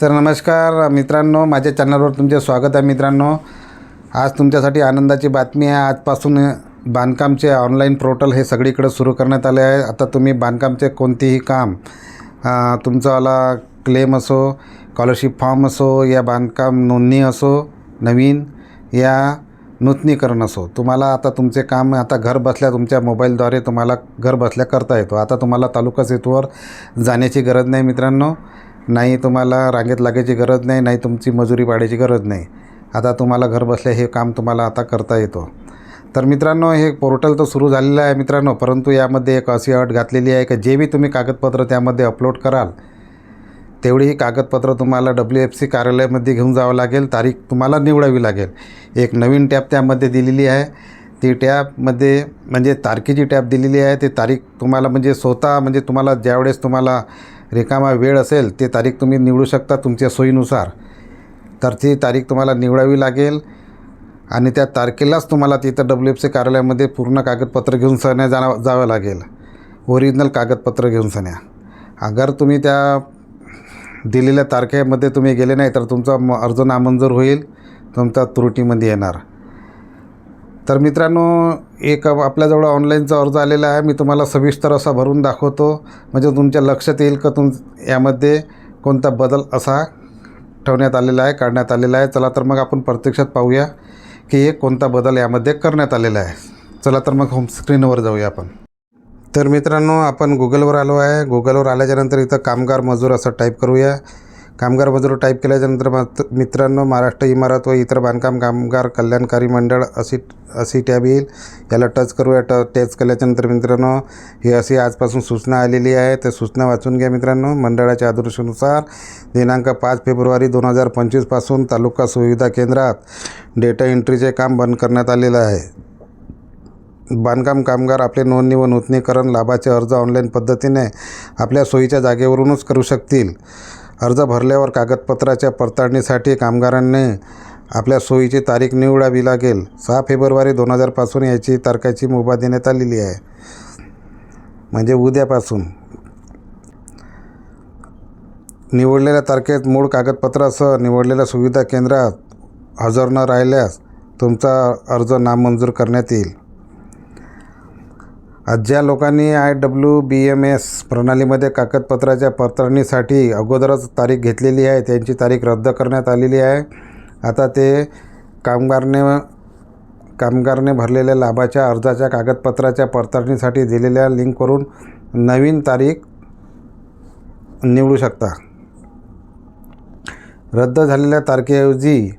तर नमस्कार मित्रांनो माझ्या चॅनलवर तुमचे स्वागत आहे मित्रांनो. आज तुमच्यासाठी आनंदाची बातमी आहे. आजपासून बांधकामचे ऑनलाईन पोर्टल हे सगळीकडे सुरू करण्यात आले आहे. आता तुम्ही बांधकामचे कोणतेही काम तुमचावाला क्लेम असो स्कॉलरशिप फॉर्म असो या बांधकाम नोंदणी असो नवीन या नूतनीकरण असो तुम्हाला आता तुमचे काम आता घर बसल्या तुमच्या मोबाईलद्वारे तुम्हाला घर बसल्या करता येतो. आता तुम्हाला तालुका सेतूवर जाण्याची गरज नाही मित्रांनो. नाही तुम्हाला रांगेत लागायची गरज नाही नाही तुमची मजुरी पाडायची गरज नाही. आता तुम्हाला घर बसल्या हे काम तुम्हाला आता करता येतो. तर मित्रांनो हे पोर्टल तर सुरू झालेलं आहे मित्रांनो परंतु यामध्ये एक अशी अट घातलेली आहे की जे बी तुम्ही कागदपत्र त्यामध्ये अपलोड कराल तेवढीही कागदपत्र तुम्हाला डब्ल्यू एफ सी कार्यालयामध्ये घेऊन जावं लागेल तारीख तुम्हाला निवडावी लागेल. एक नवीन टॅब त्यामध्ये दिलेली आहे. ती टॅबमध्ये म्हणजे तारखेची टॅब दिलेली आहे. ती तारीख तुम्हाला म्हणजे स्वतः म्हणजे तुम्हाला ज्यावेळेस तुम्हाला रिकामा वेळ असेल ते तारीख तुम्ही निवडू शकता तुमच्या सोयीनुसार. तर ती तारीख तुम्हाला निवडावी लागेल आणि त्या तारखेलाच तुम्हाला तिथं डब्ल्यू एफ सी कार्यालयामध्ये पूर्ण कागदपत्र घेऊन सण्या जाणं जावं लागेल. ओरिजिनल कागदपत्र घेऊन सण्या अगर तुम्ही त्या दिलेल्या तारखेमध्ये तुम्ही गेले नाही तर तुमचा म अर्ज नामंजूर होईल. तुमचा त्रुटीमध्ये येणार. तर मित्रांनो एक आपल्याजवळ ऑनलाईनचा अर्ज आलेला आहे. मी तुम्हाला सविस्तर असा भरून दाखवतो. म्हणजे तुमच्या लक्षात येईल का तुम यामध्ये कोणता बदल असा ठेवण्यात आलेला आहे काढण्यात आलेला आहे. चला तर मग आपण प्रत्यक्षात पाहूया की हे कोणता बदल यामध्ये करण्यात आलेला आहे. चला तर मग होम स्क्रीनवर जाऊया आपण. तर मित्रांनो आपण गुगलवर आलो आहे. गुगलवर आल्याच्यानंतर इथं कामगार मजूर असं टाईप करूया. कामगार मजूर टाईप केल्याच्यानंतर मात मित्रांनो महाराष्ट्र इमारत व इतर बांधकाम कामगार कल्याणकारी मंडळ अशी अशी टॅब येईल. याला टच करूया. ट टच केल्याच्यानंतर मित्रांनो ही अशी आजपासून सूचना आलेली आहे. त्या सूचना वाचून घ्या मित्रांनो. मंडळाच्या आदर्शानुसार दिनांक पाच फेब्रुवारी दोन हजार पंचवीसपासून तालुका सुविधा केंद्रात डेटा एंट्रीचे काम बंद करण्यात आलेलं आहे. बांधकाम कामगार आपले नोंदणी व नूतनीकरण लाभाचे अर्ज ऑनलाईन पद्धतीने आपल्या सोयीच्या जागेवरूनच करू शकतील. अर्ज भरल्यावर कागदपत्राच्या पडताळणीसाठी कामगारांनी आपल्या सोयीची तारीख निवडावी लागेल. सहा फेब्रुवारी दोन हजारपासून याची तारखेची मुभा देण्यात आलेली आहे. म्हणजे उद्यापासून. निवडलेल्या तारखेत मूळ कागदपत्रासह निवडलेल्या सुविधा केंद्रात हजर न राहिल्यास तुमचा अर्ज नामंजूर करण्यात येईल. ज्या लोकांनी I W B M S प्रणालीमध्ये कागदपत्राच्या पडताळणीसाठी अगोदरच तारीख घेतलेली आहे त्यांची तारीख रद्द करण्यात आलेली आहे. आता ते कामगारने कामगारने भरलेल्या लाभाच्या अर्जाच्या कागदपत्राच्या पडताळणीसाठी दिलेल्या लिंकवरून नवीन तारीख निवडू शकता. रद्द झालेल्या तारखेऐवजी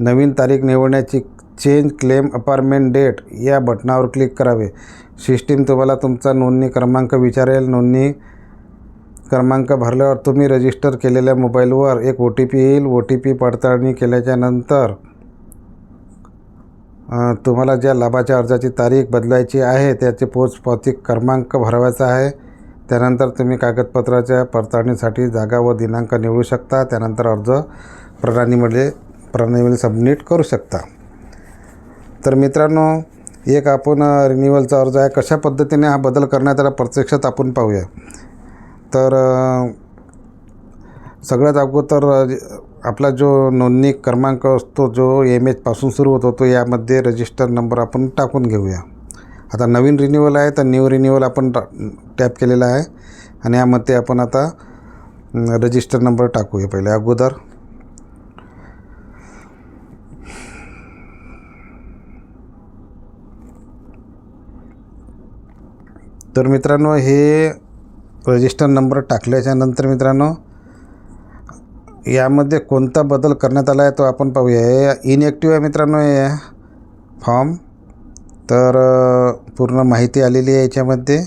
नवीन तारीख निवडण्याची चेंज क्लेम अपार्टमेंट डेट या बटनावर क्लिक करावे. सिस्टीम तुम्हाला तुमचा नोंदणी क्रमांक विचारेल. नोंदणी क्रमांक भरल्यावर तुम्ही रजिस्टर केलेल्या मोबाईलवर एक ओ टी पी येईल. ओ टी पी पडताळणी केल्याच्यानंतर तुम्हाला ज्या लाभाच्या अर्जाची तारीख बदलायची आहे त्याचे पोचपावती क्रमांक भरवायचा आहे. त्यानंतर तुम्ही कागदपत्राच्या पडताळणीसाठी जागा व दिनांक निवडू शकता. त्यानंतर अर्ज प्रणालीमध्ये प्रणालीमध्ये सबमिट करू शकता. तर मित्रांनो एक आपण रिन्युअलचा अर्ज आहे. कशा पद्धतीने हा बदल करण्यात आला प्रत्यक्षात आपण पाहूया. तर सगळ्यात अगोदर आपला जो नोंदणी क्रमांक असतो जो एम एचपासून सुरू होतो तो यामध्ये रजिस्टर नंबर आपण टाकून घेऊया. आता नवीन रिन्युअल आहे तर न्यू रिन्युअल आपण टॅप केलेला आहे. आणि यामध्ये आपण आता रजिस्टर नंबर टाकूया पहिले अगोदर. तर मित्रांनो हे रजिस्टर नंबर टाकल्याच्या नंतर मित्रांनो यामध्ये कोणता बदल करण्यात आला आहे तो आपण पाहूया. हे इनॲक्टिव्ह आहे मित्रांनो हे फॉर्म तर पूर्ण माहिती आलेली आहे याच्यामध्ये.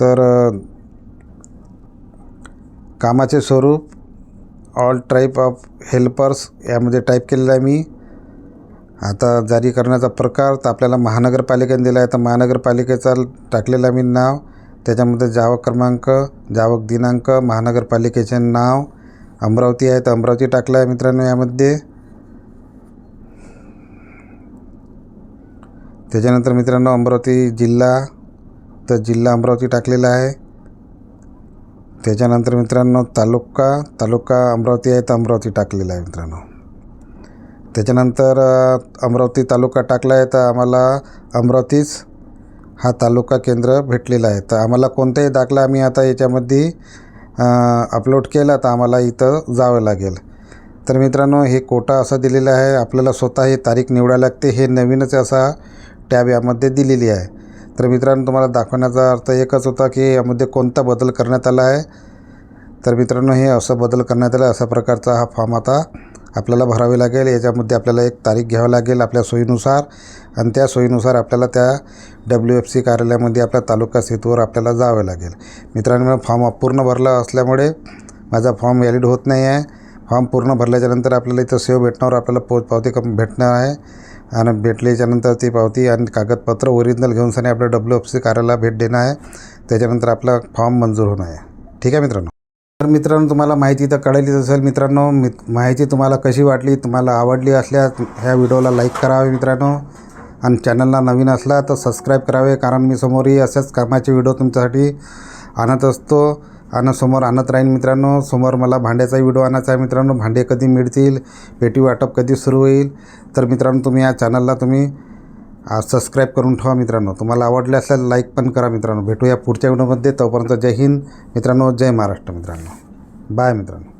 तर कामाचे स्वरूप ऑल टाईप ऑफ हेल्पर्स यामध्ये टाईप केलेलं आहे मी. आता जारी करण्याचा प्रकार तर आपल्याला महानगरपालिकेने दिला आहे तर महानगरपालिकेचा टाकलेला मी नाव त्याच्यामध्ये जावक क्रमांक जावक दिनांक महानगरपालिकेचे नाव अमरावती आहे तर अमरावती टाकलं आहे मित्रांनो यामध्ये. त्याच्यानंतर मित्रांनो अमरावती जिल्हा तर जिल्हा अमरावती टाकलेला आहे. त्याच्यानंतर मित्रांनो तालुका तालुका अमरावती आहे तर अमरावती टाकलेला आहे मित्रांनो. त्याच्यानंतर अमरावती तालुका टाकला आहे तर आम्हाला अमरावतीच हा तालुका केंद्र भेटलेला आहे. तर आम्हाला कोणताही दाखला आम्ही आता याच्यामध्ये अपलोड केला तर आम्हाला इथं जावं लागेल. तर मित्रांनो हे कोटा असं दिलेलं आहे. आपल्याला स्वतः ही तारीख निवडायला लागते. हे नवीनच असा टॅब यामध्ये दिलेली आहे. तर मित्रांनो तुम्हाला दाखवण्याचा अर्थ एकच होता की यामध्ये कोणता बदल करण्यात आला आहे. तर मित्रांनो हे असं बदल करण्यात आला. अशा प्रकारचा हा फॉर्म आता आपल्याला भरावे लागेल. याच्यामध्ये आपल्याला एक तारीख घ्यावी लागेल आपल्या सोयीनुसार. आणि त्या सोयीनुसार आपल्याला त्या डब्ल्यू एफ सी कार्यालयामध्ये आपल्या तालुका सेतूवर आपल्याला जावे लागेल. मित्रांनो फॉर्म अपूर्ण भरला असल्यामुळे माझा फॉर्म व्हॅलिड होत नाही आहे फॉर्म पूर्ण भरल्याच्यानंतर आपल्याला इथं सेव भेटणार आपल्याला पोच पावती कम भेटणार आहे. आणि भेटल्याच्यानंतर ती पावती आणि कागदपत्र ओरिजिनल घेऊन सनी आपल्या डब्ल्यू एफ सी कार्यालयाला भेट देणं आहे. त्याच्यानंतर आपला फॉर्म मंजूर होणं आहे. ठीक आहे मित्रांनो? तर मित्रांनो तुम्हाला माहिती तर कळलीच असेल. मित्रांनो मी माहिती तुम्हाला कशी वाटली तुम्हाला आवडली असल्यास ह्या व्हिडिओला लाईक करावे मित्रांनो. आणि चॅनलला नवीन असला तर सबस्क्राईब करावे कारण मी समोरही अशाच कामाचे व्हिडिओ तुमच्यासाठी आणत असतो. आणि समोर आणत राहीन मित्रांनो. समोर मला भांड्याचाही व्हिडिओ आणायचा आहे मित्रांनो. भांडे कधी मिळतील पेटी वाटप कधी सुरू होईल. तर मित्रांनो तुम्ही या चॅनलला तुम्ही सबस्क्राईब करून ठेवा मित्रांनो. तुम्हाला आवडले असेल लाईक पण करा मित्रांनो. भेटूया पुढच्या व्हिडिओमध्ये तोपर्यंत जय हिंद. मित्रांनो जय महाराष्ट्र मित्रांनो. बाय मित्रांनो.